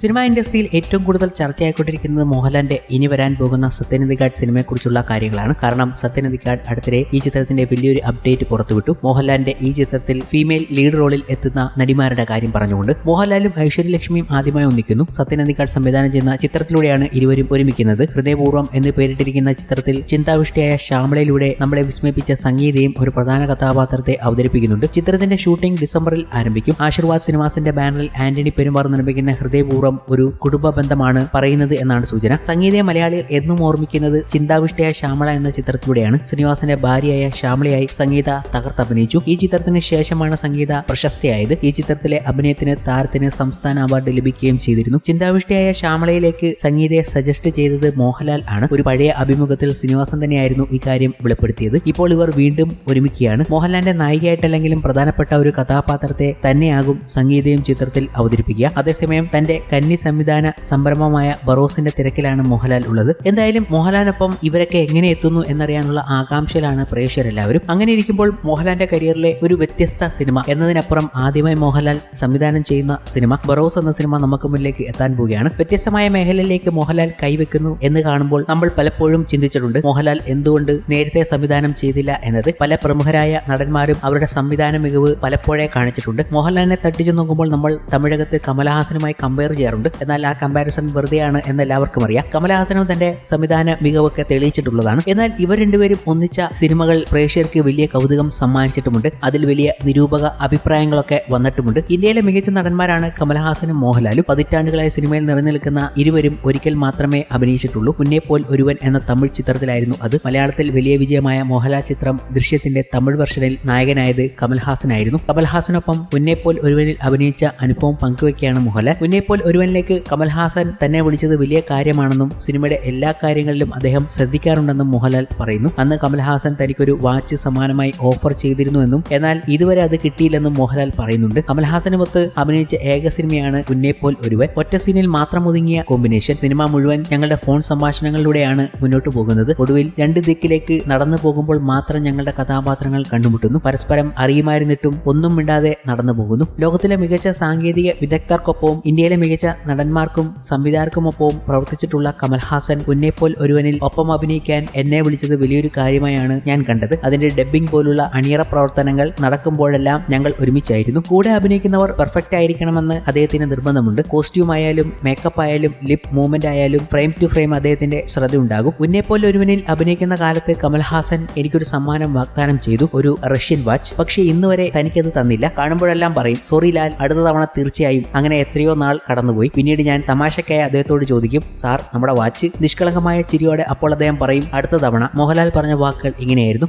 Cinema ഇൻഡസ്ട്രിയിൽ ഏറ്റവും കൂടുതൽ ചർച്ചയായിക്കൊണ്ടിരിക്കുന്നത് മോഹൻലാലിന്റെ ഇനി വരാൻ പോകുന്ന സത്യനന്ദിക്കാട് സിനിമയെക്കുറിച്ചുള്ള കാര്യങ്ങളാണ്. കാരണം സത്യനന്ദിക്കാട് അടുത്തിടെ ഈ ചിത്രത്തിന്റെ വലിയൊരു അപ്ഡേറ്റ് പുറത്തുവിട്ടു. മോഹൻലാലിന്റെ ഈ ചിത്രത്തിൽ ഫീമെയിൽ ലീഡ് റോളിൽ എത്തുന്ന നടിമാരുടെ കാര്യം പറഞ്ഞുകൊണ്ട് മോഹൻലാലും ഐശ്വര്യ ലക്ഷ്മിയും ആദ്യമായി ഒന്നിക്കുന്നു. സത്യനന്ദിക്കാട് സംവിധാനം ചെയ്യുന്ന ചിത്രത്തിലൂടെയാണ് ഇരുവരും ഒരുമിക്കുന്നത്. ഹൃദയപൂർവം എന്ന് പേരിട്ടിരിക്കുന്ന ചിത്രത്തിൽ ചിന്താവിഷ്ടിയായ ശ്യാമളയിലൂടെ നമ്മളെ വിസ്മയിപ്പിച്ച സംഗീതയും ഒരു പ്രധാന കഥാപാത്രത്തെ അവതരിപ്പിക്കുന്നുണ്ട്. ചിത്രത്തിന്റെ ഷൂട്ടിംഗ് ഡിസംബറിൽ ആരംഭിക്കും. ആശീർവാദ് സിനിമാസിന്റെ ബാനറിൽ ആന്റണി പെരുമാർ നിർമ്മിക്കുന്ന ഹൃദയപൂർവം ഒരു കുടുംബ ബന്ധമാണ് പറയുന്നത് എന്നാണ് സൂചന. സംഗീതയെ മലയാളികൾ എന്നും ഓർമ്മിക്കുന്നത് ചിന്താവിഷ്ടയായ ശ്യാമള എന്ന ചിത്രത്തിലൂടെയാണ്. ശ്രീനിവാസന്റെ ഭാര്യയായ ശ്യാമളയായി സംഗീത തകർത്തഭിനയിച്ചു ഈ ചിത്രത്തിന് ശേഷമാണ് സംഗീത പ്രശസ്തിയായത്. ഈ ചിത്രത്തിലെ അഭിനയത്തിന് താരത്തിന് സംസ്ഥാന അവാർഡ് ലഭിക്കുകയും ചെയ്തിരുന്നു. ചിന്താവിഷ്ടയായ ശ്യാമളയിലേക്ക് സംഗീതയെ സജസ്റ്റ് ചെയ്തത് മോഹൻലാൽ ആണ്. ഒരു പഴയ അഭിമുഖത്തിൽ ശ്രീനിവാസൻ തന്നെയായിരുന്നു ഇക്കാര്യം വെളിപ്പെടുത്തിയത്. ഇപ്പോൾ ഇവർ വീണ്ടും ഒരുമിക്കുകയാണ്. മോഹൻലാലിന്റെ നായികയായിട്ടല്ലെങ്കിലും പ്രധാനപ്പെട്ട ഒരു കഥാപാത്രത്തെ തന്നെയാകും സംഗീതയും ചിത്രത്തിൽ അവതരിപ്പിക്കുക. അതേസമയം തന്റെ കന്നി സംവിധാന സംരംഭമായ ബറോസിന്റെ തിരക്കിലാണ് മോഹൻലാൽ ഉള്ളത്. എന്തായാലും മോഹൻലാലിനൊപ്പം ഇവരൊക്കെ എങ്ങനെ എത്തുന്നു എന്നറിയാനുള്ള ആകാംക്ഷയിലാണ് പ്രേക്ഷകരെല്ലാവരും. അങ്ങനെ ഇരിക്കുമ്പോൾ മോഹൻലാലിന്റെ കരിയറിലെ ഒരു വ്യത്യസ്ത സിനിമ എന്നതിനപ്പുറം ആദ്യമായി മോഹൻലാൽ സംവിധാനം ചെയ്യുന്ന സിനിമ ബറോസ് എന്ന സിനിമ നമുക്ക് മുന്നിലേക്ക് എത്താൻ പോവുകയാണ്. വ്യത്യസ്തമായ മേഖലയിലേക്ക് മോഹൻലാൽ കൈവെക്കുന്നു എന്ന് കാണുമ്പോൾ നമ്മൾ പലപ്പോഴും ചിന്തിച്ചിട്ടുണ്ട് മോഹൻലാൽ എന്തുകൊണ്ട് നേരത്തെ സംവിധാനം ചെയ്തില്ല എന്നത്. പല പ്രമുഖരായ നടന്മാരും അവരുടെ സംവിധാന മികവ് പലപ്പോഴേ കാണിച്ചിട്ടുണ്ട്. മോഹൻലാലിനെ തട്ടിച്ചു നോക്കുമ്പോൾ നമ്മൾ തമിഴകത്ത് കമലഹാസനുമായി കമ്പയർ ചെയ്യാറുണ്ട്. എന്നാൽ ആ കമ്പാരിസൺ വെറുതെയാണ് എന്ന് എല്ലാവർക്കും അറിയാം. കമലഹാസനും തന്റെ സംവിധാന മികവൊക്കെ തെളിയിച്ചിട്ടുള്ളതാണ്. എന്നാൽ ഇവർ രണ്ടുപേരും ഒന്നിച്ച സിനിമകൾ പ്രേക്ഷകർക്ക് വലിയ കൗതുകം സമ്മാനിച്ചിട്ടുമുണ്ട്. അതിൽ വലിയ നിരൂപക അഭിപ്രായങ്ങളൊക്കെ വന്നിട്ടുമുണ്ട്. ഇന്ത്യയിലെ മികച്ച നടന്മാരാണ് കമലഹാസനും മോഹൻലാലും. പതിറ്റാണ്ടുകളായ സിനിമയിൽ നിറഞ്ഞു ഇരുവരും ഒരിക്കൽ മാത്രമേ അഭിനയിച്ചിട്ടുള്ളൂ. മുന്നേപ്പോൽ ഒരുവൻ എന്ന തമിഴ് ചിത്രത്തിലായിരുന്നു അത്. മലയാളത്തിൽ വലിയ വിജയമായ മോഹൻലാൽ ചിത്രം ദൃശ്യത്തിന്റെ തമിഴ് വെർഷനിൽ നായകനായത് കമൽഹാസനായിരുന്നു കമൽഹാസനൊപ്പം മുന്നേപ്പോൽ ഒരുവനിൽ അഭിനയിച്ച അനുഭവം പങ്കുവയ്ക്കുകയാണ് മോഹൻലാൽ. മുന്നേപോൽ ഒരുവനിലേക്ക് കമൽഹാസൻ തന്നെ വിളിച്ചത് വലിയ കാര്യമാണെന്നും സിനിമയുടെ എല്ലാ കാര്യങ്ങളിലും അദ്ദേഹം ശ്രദ്ധിക്കാറുണ്ടെന്നും മോഹൻലാൽ പറയുന്നു. അന്ന് കമൽഹാസൻ തനിക്കൊരു വാച്ച് സമാനമായി ഓഫർ ചെയ്തിരുന്നുവെന്നും എന്നാൽ ഇതുവരെ അത് കിട്ടിയില്ലെന്നും മോഹൻലാൽ പറയുന്നുണ്ട്. കമൽഹാസനുമൊത്ത് അഭിനയിച്ച ഏക സിനിമയാണ് ഉന്നേപ്പോൽ ഒരുവൻ. ഒറ്റ സീനിൽ മാത്രം ഒതുങ്ങിയ കോമ്പിനേഷൻ സിനിമ മുഴുവൻ ഞങ്ങളുടെ ഫോൺ സംഭാഷണങ്ങളിലൂടെയാണ് മുന്നോട്ട് പോകുന്നത്. ഒടുവിൽ രണ്ട് ദിക്കിലേക്ക് നടന്നു പോകുമ്പോൾ മാത്രം ഞങ്ങളുടെ കഥാപാത്രങ്ങൾ കണ്ടുമുട്ടുന്നു. പരസ്പരം അറിയുമായിരുന്നിട്ടും ഒന്നും മിണ്ടാതെ നടന്നു പോകുന്നു. ലോകത്തിലെ മികച്ച സാങ്കേതിക വിദഗ്ധർക്കൊപ്പവും ഇന്ത്യയിലെ മികച്ച നടന്മാർക്കും സംവിധായകർക്കുമൊപ്പവും പ്രവർത്തിച്ചിട്ടുള്ള കമൽഹാസൻ ഉന്നേപ്പോൽ ഒരുവനിൽ ഒപ്പം അഭിനയിക്കാൻ എന്നെ വിളിച്ചത് വലിയൊരു കാര്യമായാണ് ഞാൻ കണ്ടത്. അതിന്റെ ഡബ്ബിംഗ് പോലുള്ള അണിയറ പ്രവർത്തനങ്ങൾ നടക്കുമ്പോഴെല്ലാം ഞങ്ങൾ ഒരുമിച്ചായിരുന്നു. കൂടെ അഭിനയിക്കുന്നവർ പെർഫെക്റ്റ് ആയിരിക്കണമെന്ന് അദ്ദേഹത്തിന് നിർബന്ധമുണ്ട്. കോസ്റ്റ്യൂം ആയാലും മേക്കപ്പ് ആയാലും ലിപ് മൂവ്മെന്റ് ആയാലും ഫ്രെയിം ടു ഫ്രെയിം അദ്ദേഹത്തിന്റെ ശ്രദ്ധ ഉണ്ടാകും ഉന്നേപ്പോൽ ഒരുവനിൽ അഭിനയിക്കുന്ന കാലത്ത് കമൽഹാസൻ എനിക്കൊരു സമ്മാനം വാഗ്ദാനം ചെയ്തു. ഒരു റഷ്യൻ വാച്ച്. പക്ഷേ ഇന്നുവരെ തനിക്കത് തന്നില്ല. കാണുമ്പോഴെല്ലാം പറയും സോറി ലാൽ അടുത്ത തവണ തീർച്ചയായും അങ്ങനെ എത്രയോ നാൾ കടന്നുപോയി. പിന്നീട് ഞാൻ തമാശക്കായ അദ്ദേഹത്തോട് ചോദിക്കും സാർ നമ്മുടെ വാച്ച് നിഷ്കളങ്കമായ ചിരിയോടെ അപ്പോൾ അദ്ദേഹം പറയും അടുത്ത തവണ മോഹൻലാൽ പറഞ്ഞ വാക്കുകൾ ഇങ്ങനെയായിരുന്നു.